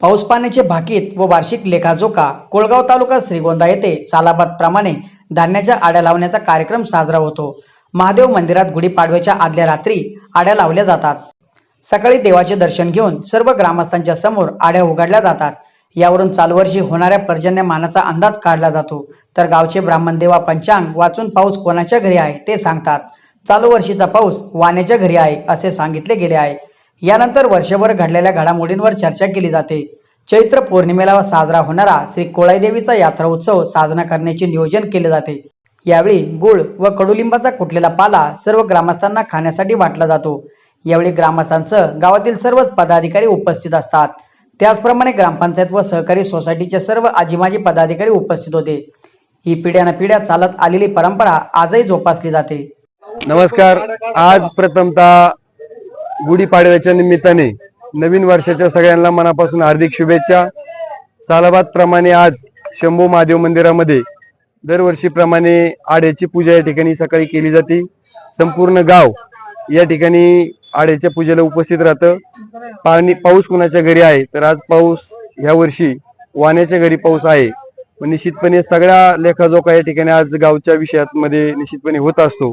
पाऊस पाण्याचे भाकीत व वार्षिक लेखाजोखा कोळगाव तालुका श्रीगोंदा येथे सालाबादप्रमाणे धान्याच्या आड्या लावण्याचा कार्यक्रम साजरा होतो. महादेव मंदिरात गुढीपाडव्याच्या आदल्या रात्री आड्या लावल्या जातात. सकाळी देवाचे दर्शन घेऊन सर्व ग्रामस्थांच्या समोर आड्या उघडल्या जातात. यावरून चालू वर्षी होणाऱ्या पर्जन्यमानाचा अंदाज काढला जातो. तर गावचे ब्राह्मण देवा पंचांग वाचून पाऊस कोणाच्या घरी आहे ते सांगतात. चालू वर्षीचा पाऊस वाण्याच्या घरी आहे असे सांगितले गेले आहे. यानंतर वर्षभर घडलेल्या घडामोडींवर चर्चा केली जाते. चैत्र पौर्णिमेला साजरा होणारा श्री कोळाईदेवीचा यात्रा उत्सव साजरा करण्याचे नियोजन केले जाते. यावेळी गुळ व कडुलिंबाचा कुटलेला पाला सर्व ग्रामस्थांना खाण्यासाठी वाटला जातो. यावेळी ग्रामस्थांसह गावातील सर्वच पदाधिकारी उपस्थित असतात. त्याचप्रमाणे ग्रामपंचायत व सहकारी सोसायटीचे सर्व आजीमाजी पदाधिकारी उपस्थित होते. ही पिढ्यानं पिढ्या चालत आलेली परंपरा आजही जोपासली जाते. नमस्कार. आज प्रथमतः गुढीपाडव्याच्या निमित्ताने नवीन वर्षाच्या सगळ्यांना मनापासून हार्दिक शुभेच्छा. सालाबाद प्रमाणे आज शंभू महादेव मंदिरामध्ये दरवर्षीप्रमाणे आड्याची पूजा या ठिकाणी सकाळी केली जाते. संपूर्ण गाव या ठिकाणी आड्याच्या पूजेला उपस्थित राहतं. पाणी पाऊस कुणाच्या घरी आहे तर आज पाऊस ह्या वर्षी वाण्याच्या घरी पाऊस आहे. निश्चितपणे सगळ्या लेखाजोखा या ठिकाणी आज गावच्या विषयात मध्ये निश्चितपणे होत असतो.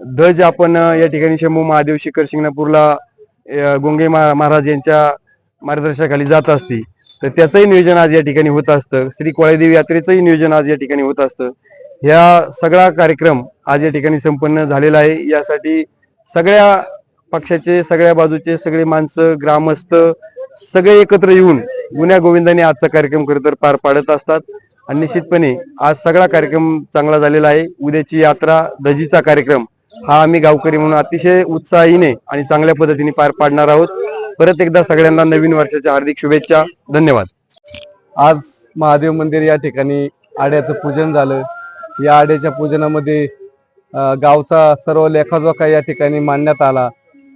ध्वज आपण या ठिकाणी शंभू महादेव शिखर शिंगणापूरला गोंगे महा- महाराज यांच्या मार्गदर्शनाखाली जात असते तर त्याचंही नियोजन आज या ठिकाणी होत असतं. श्री कोळादेवी यात्रेचंही नियोजन आज या ठिकाणी होत असतं. ह्या सगळा कार्यक्रम आज या ठिकाणी संपन्न झालेला आहे. यासाठी सगळ्या पक्षाचे सगळ्या बाजूचे सगळे माणसं ग्रामस्थ सगळे एकत्र येऊन गुन्ह्या गोविंदाने आजचा कार्यक्रम खरं तर पार पाडत असतात. आणि निश्चितपणे आज सगळा कार्यक्रम चांगला झालेला आहे. उद्याची यात्रा दजीचा कार्यक्रम हा आम्ही गावकरी म्हणून अतिशय उत्साहीने आणि चांगल्या पद्धतीने पार पाडणार आहोत. परत एकदा सगळ्यांना नवीन वर्षाच्या हार्दिक शुभेच्छा. धन्यवाद. आज महादेव मंदिर या ठिकाणी आड्याचं पूजन झालं. या आड्याच्या पूजनामध्ये गावचा सर्व लेखाजोखा या ठिकाणी मांडण्यात आला.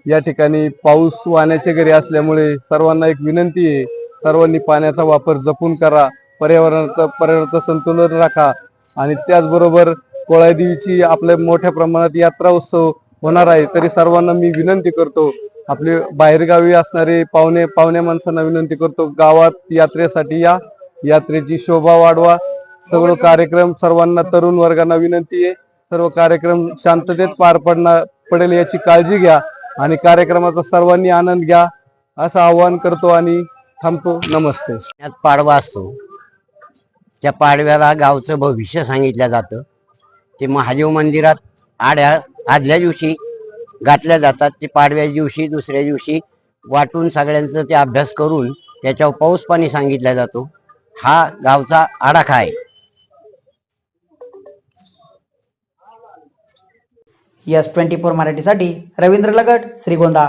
या ठिकाणी पाऊस वाहण्याचे घरी असल्यामुळे सर्वांना एक विनंती आहे सर्वांनी पाण्याचा वापर जपून करा पर्यावरणाचं पर्यावरणाचं संतुलन राखा आणि त्याचबरोबर कोळादेवीची आपल्या मोठ्या प्रमाणात यात्रा उत्सव होणार आहे तरी सर्वांना मी विनंती करतो आपले बाहेरगावी असणारे पाहुणे पाहुण्या माणसांना विनंती करतो गावात यात्रेसाठी या यात्रेची शोभा वाढवा. सगळं कार्यक्रम सर्वांना तरुण वर्गांना विनंती आहे. सर्व कार्यक्रम शांततेत पार पडणार पडेल याची काळजी घ्या आणि कार्यक्रमाचा सर्वांनी आनंद घ्या असं आवाहन करतो आणि थांबतो. नमस्ते. यात पाडवा असतो. त्या पाडव्याला गावचं भविष्य सांगितलं जातं. ते महादेव मंदिरात आड्या आदल्या दिवशी घातल्या जातात. ते पाडव्या दिवशी दुसऱ्या दिवशी वाटून सगळ्यांचं ते अभ्यास करून त्याच्यावर पाऊस पाणी सांगितला जातो. हा गावचा आडाखा आहे. यस ट्वेंटी फोर मराठीसाठी रवींद्र लगट श्रीगोंदा.